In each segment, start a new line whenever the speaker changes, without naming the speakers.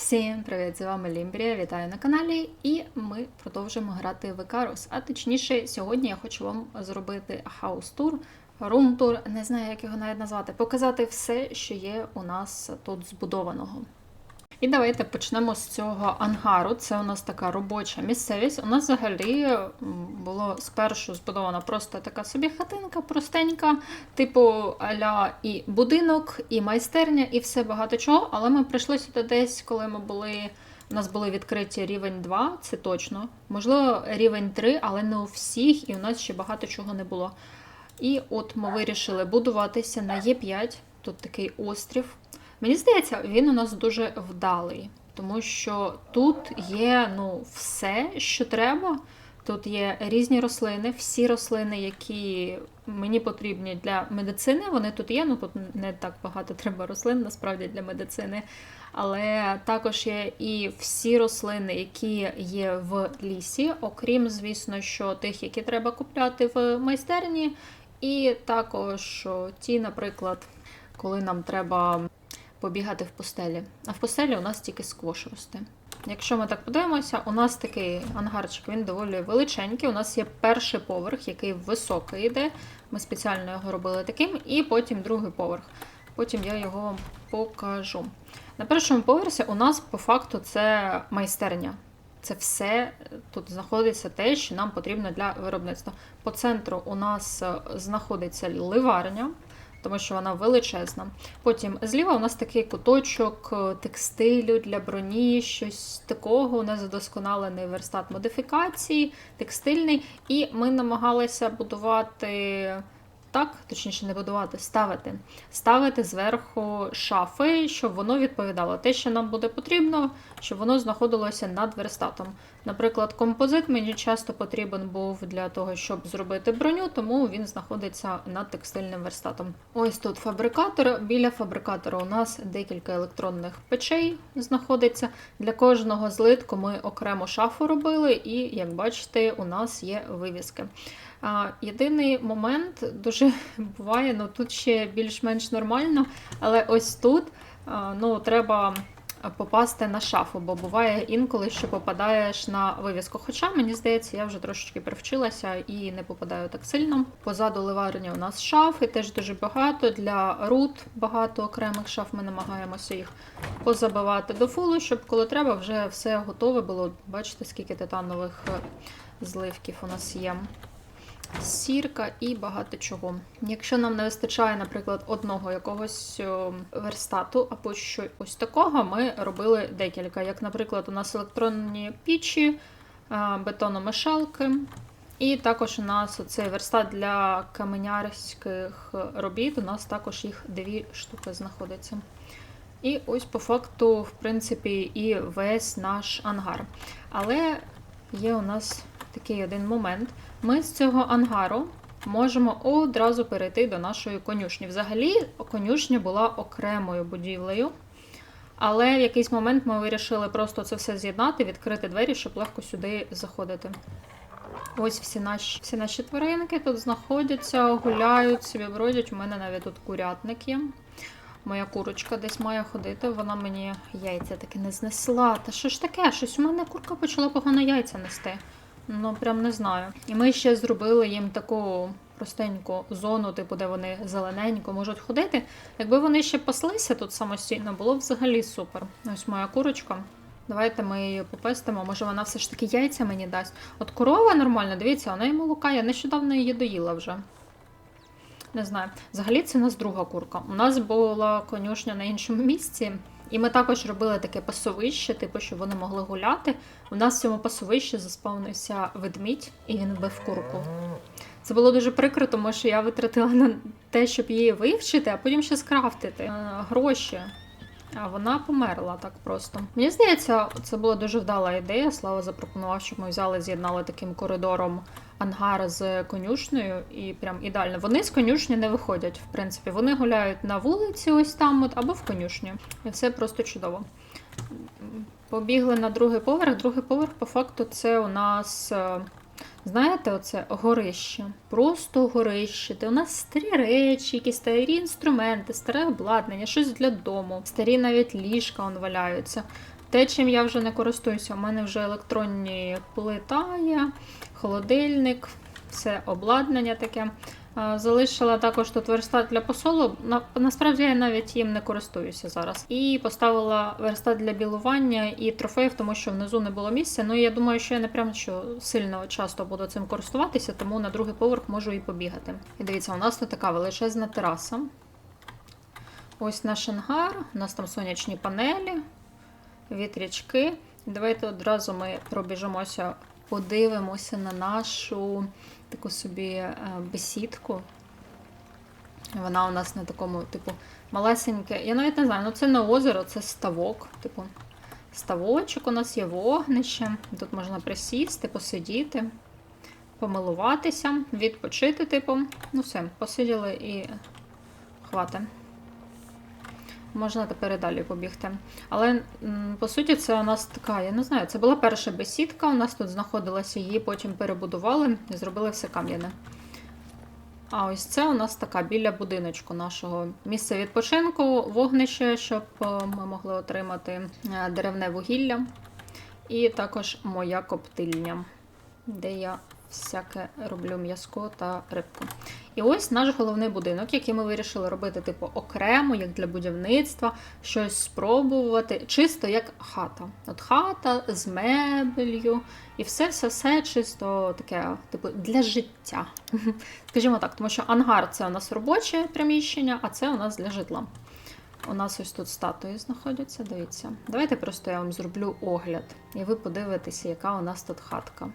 Всім привіт! З вами Лімбрія, вітаю на каналі, і ми продовжуємо грати в Ікарус. А точніше, сьогодні я хочу вам зробити хаус-тур, рум-тур, не знаю, як його навіть назвати, показати все, що є у нас тут збудованого. І давайте почнемо з цього ангару. Це у нас така робоча місцевість. У нас взагалі було спершу збудована просто така собі хатинка, простенька, типу аля і будинок, і майстерня, і все багато чого. Але ми прийшли сюди десь, коли ми були. У нас були відкриті рівень 2, це точно. Можливо, рівень 3, але не у всіх, і у нас ще багато чого не було. І от ми вирішили будуватися на Е5. Тут такий острів. Мені здається, він у нас дуже вдалий, тому що тут є ну, все, що треба. Тут є різні рослини, всі рослини, які мені потрібні для медицини, вони тут є. Ну тут не так багато треба рослин насправді для медицини. Але також є і всі рослини, які є в лісі, окрім, звісно, що тих, які треба купляти в майстерні. І також ті, наприклад, коли нам треба побігати в пустелі. А в пустелі у нас тільки сквош росте. Якщо ми так подивимося, у нас такий ангарчик, він доволі величенький. У нас є перший поверх, який високий йде. Ми спеціально його робили таким, і потім другий поверх. Потім я його вам покажу. На першому поверсі у нас по факту це майстерня. Це все тут знаходиться те, що нам потрібно для виробництва. По центру у нас е, знаходиться ливарня, тому що вона величезна. Потім зліва у нас такий куточок е, текстилю для броні, щось такого. У нас задосконалений верстат модифікації, текстильний. І ми намагалися будувати. Так, точніше, не будувати, ставити. Ставити зверху шафи, щоб воно відповідало те, що нам буде потрібно, щоб воно знаходилося над верстатом. Наприклад, композит мені часто потрібен був для того, щоб зробити броню, тому він знаходиться над текстильним верстатом. Ось тут фабрикатор. Біля фабрикатора у нас декілька електронних печей знаходиться. Для кожного злитку ми окремо шафу робили, і, як бачите, у нас є вивіски. Єдиний момент дуже буває, ну тут ще більш-менш нормально, але ось тут ну, треба попасти на шафу, бо буває інколи, що попадаєш на вивіску. Хоча, мені здається, я вже трошечки привчилася і не попадаю так сильно. Позаду ливарні у нас шафи, теж дуже багато. Для рут багато окремих шаф ми намагаємося їх позабивати до фулу, щоб коли треба, вже все готове було. Бачите, скільки титанових е, зливків у нас є сірка і багато чого. Якщо нам не вистачає, наприклад, одного якогось верстату або що ось такого, ми робили декілька. Як, наприклад, у нас електронні пічі, а, бетономешалки. І також у нас цей верстат для каменярських робіт. У нас також їх дві штуки знаходиться. І ось по факту, в принципі, і весь наш ангар. Але є у нас такий один момент. Ми з цього ангару можемо одразу перейти до нашої конюшні. Взагалі, конюшня була окремою будівлею, але в якийсь момент ми вирішили просто це все з'єднати, відкрити двері, щоб легко сюди заходити. Ось всі наші всі наші тваринки тут знаходяться, гуляють, собі бродять. У мене навіть тут курятник є. Моя курочка десь має ходити, вона мені яйця таки не знесла. Та що ж таке? Щось у мене курка почала погано яйця нести. Ну, прям не знаю. І ми ще зробили їм таку простеньку зону, типу, де вони зелененько можуть ходити. Якби вони ще паслися тут самостійно, було б взагалі супер. Ось моя курочка. Давайте ми її попестимо. Може, вона все ж таки яйця мені дасть. От корова нормальна, дивіться, вона і молока. Я нещодавно її доїла вже. Не знаю. Взагалі, це у нас друга курка. У нас була конюшня на іншому місці. І ми також робили таке пасовище, типу, щоб вони могли гуляти. У нас в цьому пасовищі заспавнився ведмідь, і він вбив курку. Це було дуже прикро, тому що я витратила на те, щоб її вивчити, а потім ще скрафтити е, гроші. А вона померла так просто. Мені здається, це була дуже вдала ідея. Слава запропонував, щоб ми взяли, з'єднали таким коридором ангар з конюшнею, і прям ідеально. Вони з конюшні не виходять, в принципі. Вони гуляють на вулиці, ось там, от, або в конюшні. І все просто чудово. Побігли на другий поверх. Другий поверх, по факту, це у нас. е, Знаєте, оце горище. Просто горище. Де у нас старі речі, якісь старі інструменти, старе обладнання, щось для дому, старі навіть ліжка он валяються. Те, чим я вже не користуюся, у мене вже електронні плита є, холодильник, все обладнання таке. Е, Залишила також тут верстат для посолу. Насправді я навіть їм не користуюся зараз. І поставила верстат для білування і трофеїв, тому що внизу не було місця. Ну і я думаю, що я не прям що сильно часто буду цим користуватися, тому на другий поверх можу і побігати. І дивіться, у нас тут така величезна тераса. Ось наш ангар, у нас там сонячні панелі, вітрячки. Давайте одразу ми пробіжимося, подивимося на нашу таку собі е, бесідку. Вона у нас на такому, типу, малесеньке. Я навіть не знаю, ну це не озеро, це ставок. Типу, ставочок у нас є вогнище. Тут можна присісти, посидіти, помилуватися, відпочити, типу. Ну все, посиділи і хватить. Можна тепер і далі побігти. Але по суті, це у нас така, я не знаю, це була перша бесідка. У нас тут знаходилася, її потім перебудували і зробили все кам'яне. А ось це у нас така біля будиночку нашого місце відпочинку, вогнище, щоб е, ми могли отримати е, деревне вугілля. І також моя коптильня, де я всяке роблю м'язко та рибку. І ось наш головний будинок, який ми вирішили робити, типу, окремо, як для будівництва, щось спробувати, чисто як хата. От хата з мебелью, і все-все-все чисто таке, типу, для життя. Скажімо так, тому що ангар це у нас робоче приміщення, а це у нас для житла. У нас ось тут статуї знаходяться, дивіться. Давайте просто я вам зроблю огляд, і ви подивитеся, яка у нас тут хатка.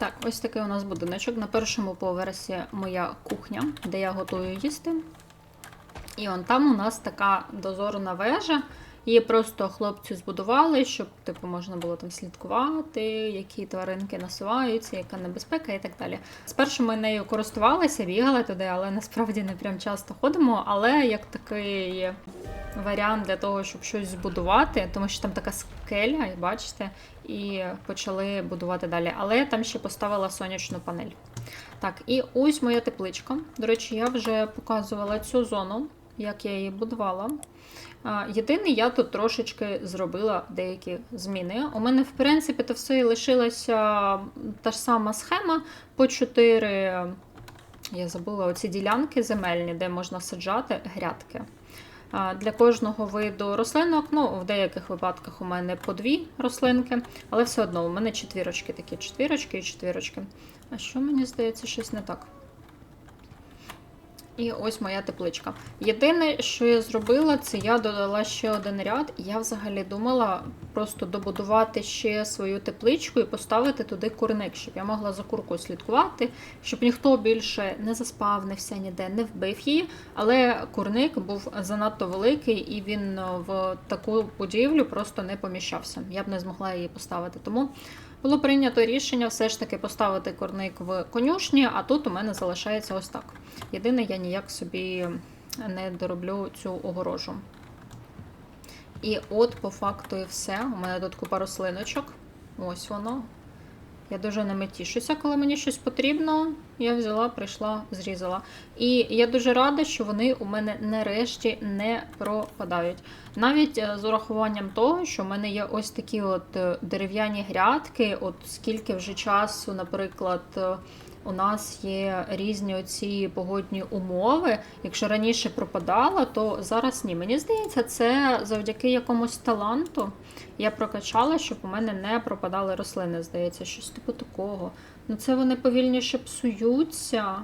Так, ось такий у нас будиночок. На першому поверсі моя кухня, де я готую їсти. І он там у нас така дозорна вежа. Її просто хлопці збудували, щоб типу, можна було там слідкувати, які тваринки насуваються, яка небезпека і так далі. Спершу ми нею користувалися, бігали туди, але насправді не прям часто ходимо. Але як такий варіант для того, щоб щось збудувати, тому що там така скеля, бачите, і почали будувати далі. Але я там ще поставила сонячну панель. Так, і ось моя тепличка. До речі, я вже показувала цю зону, як я її будувала. Єдине, я тут трошечки зробила деякі зміни. У мене, в принципі, то все і лишилася та ж сама схема по 4, я забула оці ділянки земельні, де можна саджати грядки. Для кожного виду рослинок, ну, в деяких випадках у мене по дві рослинки, але все одно у мене четвірочки такі, четвірочки і четвірочки. А що мені здається, щось не так. І ось моя тепличка. Єдине, що я зробила, це я додала ще один ряд. Я взагалі думала просто добудувати ще свою тепличку і поставити туди курник, щоб я могла за куркою слідкувати, щоб ніхто більше не заспавнився ніде, не вбив її. Але курник був занадто великий і він в таку будівлю просто не поміщався. Я б не змогла її поставити. Тому було прийнято рішення все ж таки поставити корник в конюшні, а тут у мене залишається ось так. Єдине, я ніяк собі не дороблю цю огорожу. І от, по факту, і все. У мене тут купа рослиночок. Ось воно. Я дуже ними тішуся, коли мені щось потрібно. Я взяла, прийшла, зрізала. І я дуже рада, що вони у мене нарешті не пропадають. Навіть е, з урахуванням того, що в мене є ось такі от е, дерев'яні грядки, от скільки вже часу, наприклад, е, у нас є різні оці погодні умови. Якщо раніше пропадала, то зараз ні. Мені здається, це завдяки якомусь таланту. Я прокачала, щоб у мене не пропадали рослини. Здається, щось типу такого. Ну це вони повільніше псуються.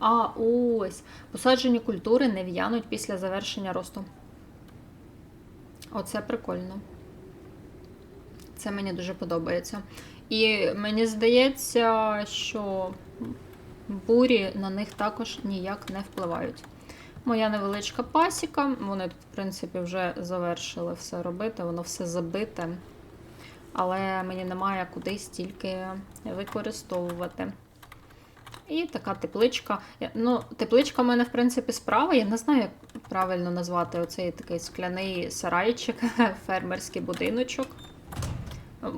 А, ось. Посаджені культури не в'януть після завершення росту. Оце прикольно. Це мені дуже подобається. І мені здається, що бурі на них також ніяк не впливають. Моя невеличка пасіка. Вони тут, в принципі, вже завершили все робити, воно все забите. Але мені немає куди стільки використовувати. І така тепличка. Ну, тепличка в мене, в принципі, справа. Я не знаю, як правильно назвати оцей такий скляний сарайчик, фермерський будиночок.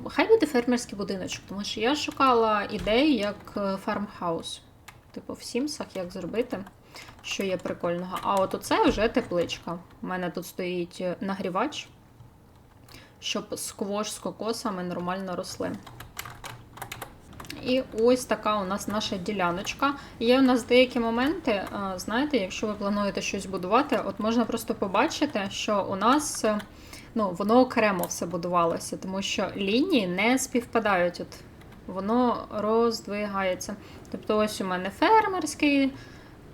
Хай буде фермерський будиночок, тому що я шукала ідеї як е, фармхаус. Типу, в Сімсах як зробити, що є прикольного. А от оце вже тепличка. У мене тут стоїть е, нагрівач, щоб сквош з кокосами нормально росли. І ось така у нас наша діляночка. Є у нас деякі моменти, е, знаєте, якщо ви плануєте щось будувати, от можна просто побачити, що у нас ну, воно окремо все будувалося, тому що лінії не співпадають. От воно роздвигається. Тобто, ось у мене фермерський.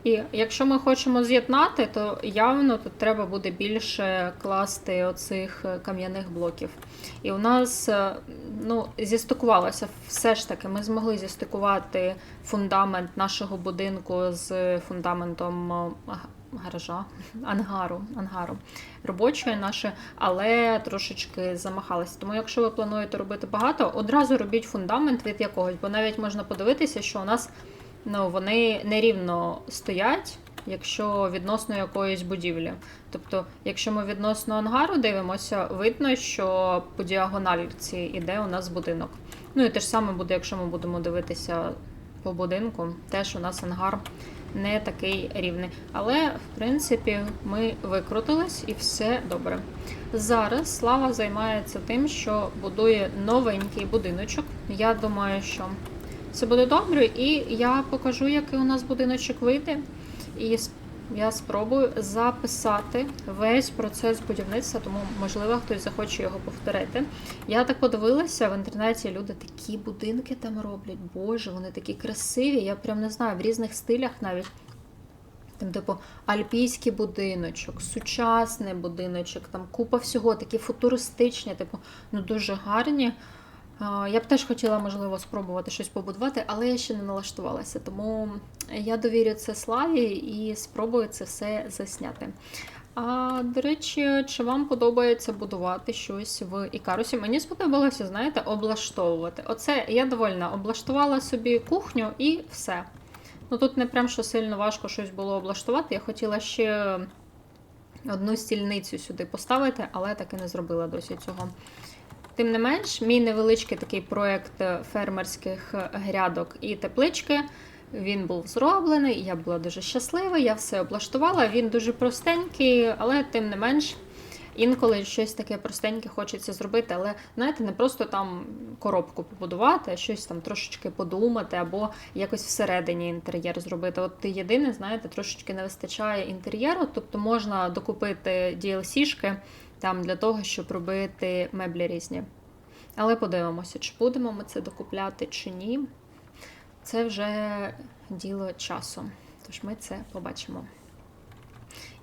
І якщо ми хочемо з'єднати, то явно тут треба буде більше класти оцих кам'яних блоків. І у нас е, ну, зістикувалося все ж таки. Ми змогли зістикувати фундамент нашого будинку з фундаментом е, гаража, ангару, ангару робочої нашої, але трошечки замахалися. Тому, якщо ви плануєте робити багато, одразу робіть фундамент від якогось, бо навіть можна подивитися, що у нас ну, вони нерівно стоять. Якщо відносно якоїсь будівлі. Тобто, якщо ми відносно ангару дивимося, видно, що по діагональці йде у нас будинок. Ну і те ж саме буде, якщо ми будемо дивитися по будинку, теж у нас ангар не такий рівний. Але, в принципі, ми викрутились і все добре. Зараз Слава займається тим, що будує новенький будиночок. Я думаю, що це буде добре, і я покажу, який у нас будиночок вийде. І я спробую записати весь процес будівництва, тому можливо хтось захоче його повторити. Я так подивилася в інтернеті. Люди такі будинки там роблять. Боже, вони такі красиві. Я прям не знаю, в різних стилях навіть. Там, типу, альпійський будиночок, сучасний будиночок, там купа всього, такі футуристичні, типу, ну дуже гарні. Я б теж хотіла, можливо, спробувати щось побудувати, але я ще не налаштувалася. Тому я довірю це Славі і спробую це все засняти. А, до речі, чи вам подобається будувати щось в Ікарусі? Мені сподобалося, знаєте, облаштовувати. Оце я довольна. Облаштувала собі кухню і все. Ну тут не прям що сильно важко щось було облаштувати. Я хотіла ще одну стільницю сюди поставити, але так і не зробила досі цього. Тим не менш, мій невеличкий такий проєкт фермерських грядок і теплички. Він був зроблений, я була дуже щаслива, я все облаштувала. Він дуже простенький, але тим не менш, інколи щось таке простеньке хочеться зробити. Але знаєте, не просто там коробку побудувати, а щось там трошечки подумати, або якось всередині інтер'єр зробити. От єдине, знаєте, трошечки не вистачає інтер'єру, тобто можна докупити DLC-шки там для того, щоб робити меблі різні. Але подивимося, чи будемо ми це докупляти, чи ні. Це вже діло часу. Тож ми це побачимо.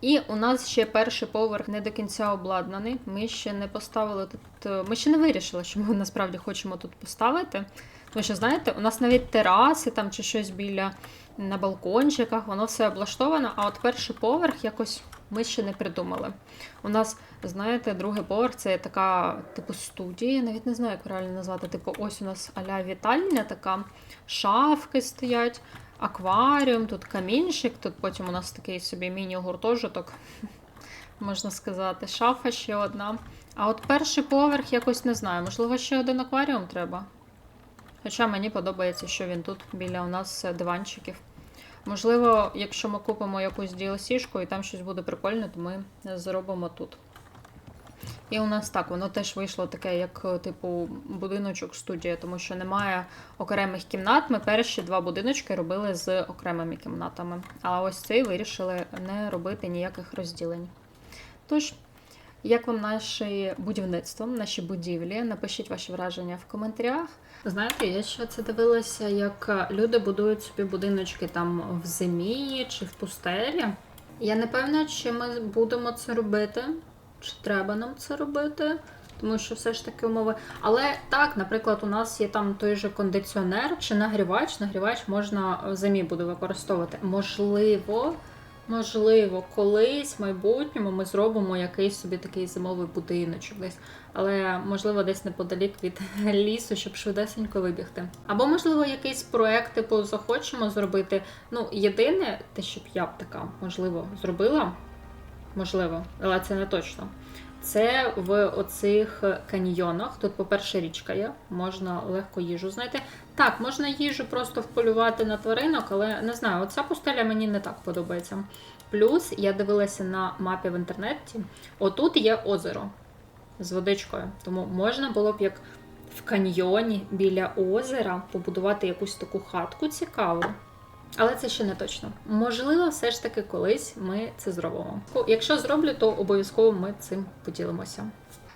І у нас ще перший поверх не до кінця обладнаний. Ми ще не поставили тут. Ми ще не вирішили, що ми насправді хочемо тут поставити. Тому що, знаєте, у нас навіть тераси там чи щось біля на балкончиках, воно все облаштовано, а от перший поверх якось ми ще не придумали. У нас, знаєте, другий поверх це така, типу, студія, я навіть не знаю, як правильно назвати. Типу, ось у нас аля вітальня така, шафки стоять, акваріум, тут камінчик, тут потім у нас такий собі міні-гуртожиток, можна сказати, шафа ще одна. А от перший поверх якось не знаю, можливо, ще один акваріум треба. Хоча мені подобається, що він тут біля у нас диванчиків. Можливо, якщо ми купимо якусь DLC-шку і там щось буде прикольне, то ми зробимо тут. І у нас так, воно теж вийшло таке, як типу будиночок студія, тому що немає окремих кімнат. Ми перші два будиночки робили з окремими кімнатами. А ось цей вирішили не робити ніяких розділень. Тож, як вам наше будівництво, наші будівлі? Напишіть ваші враження в коментарях. Знаєте, я ще це дивилася, як люди будують собі будиночки там в зимі чи в пустелі. Я не певна, чи ми будемо це робити, чи треба нам це робити, тому що все ж таки умови. Але так, наприклад, у нас є там той же кондиціонер чи нагрівач. Нагрівач можна в зимі буде використовувати. Можливо, можливо, колись в майбутньому ми зробимо якийсь собі такий зимовий будиночок десь. Але можливо десь неподалік від лісу, щоб швидесенько вибігти. Або, можливо, якийсь проект, типу, захочемо зробити. Ну, єдине, те, щоб я б така, можливо, зробила, можливо, але це не точно. Це в оцих каньйонах. Тут, по-перше, річка є, можна легко їжу знайти. Так, можна їжу просто вполювати на тваринок, але не знаю, оця пустеля мені не так подобається. Плюс я дивилася на мапі в інтернеті. Отут є озеро з водичкою. Тому можна було б як в каньйоні біля озера побудувати якусь таку хатку цікаву. Але це ще не точно. Можливо, все ж таки колись ми це зробимо. Якщо зроблю, то обов'язково ми цим поділимося.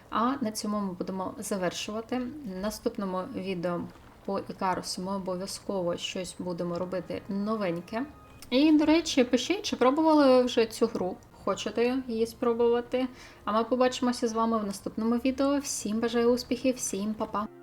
А на цьому ми будемо завершувати. В наступному відео по Ікарусу ми обов'язково щось будемо робити новеньке. І, до речі, пишіть, чи пробували вже цю гру? Хочете її спробувати? А ми побачимося з вами в наступному відео. Всім бажаю успіхів, всім па-па!